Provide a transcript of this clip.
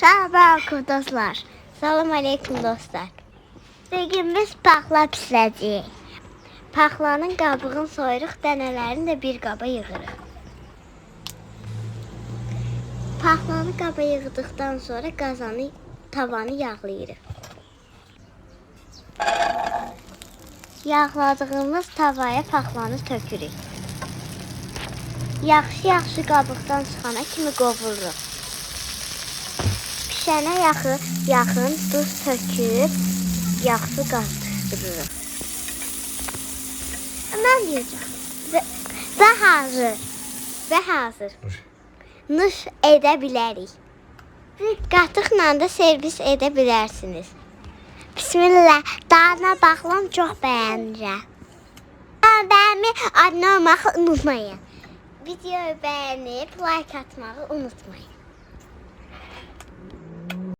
Salam dostlar. Salam aleyküm dostlar. Bugün biz paxla pişirəcəyik. Paxlanın qabığını soyuruq, dənələrini də bir qaba yığırıq. Paxlanı qaba yığdıqdan sonra qazanı, tavanı yağlayırıq. Yağladığımız tavaya paxlanı tökürük. Yaxşı-yaxşı qabıqdan çıxana kimi qovururuq. Pişənə yaxın, yaxın duz töküb yaxşı qarışdırırıq. Mən deyəcəm. Və, və hazır. Və hazır. Nuş edə bilərik. Qatıqla da servis edə bilərsiniz. Bismillah. Dadına baxıram, çox bəyənirəm. Bəyənmi abunə olmağı unutmayın. Videoyu bəyənib like atmağı unutmayın.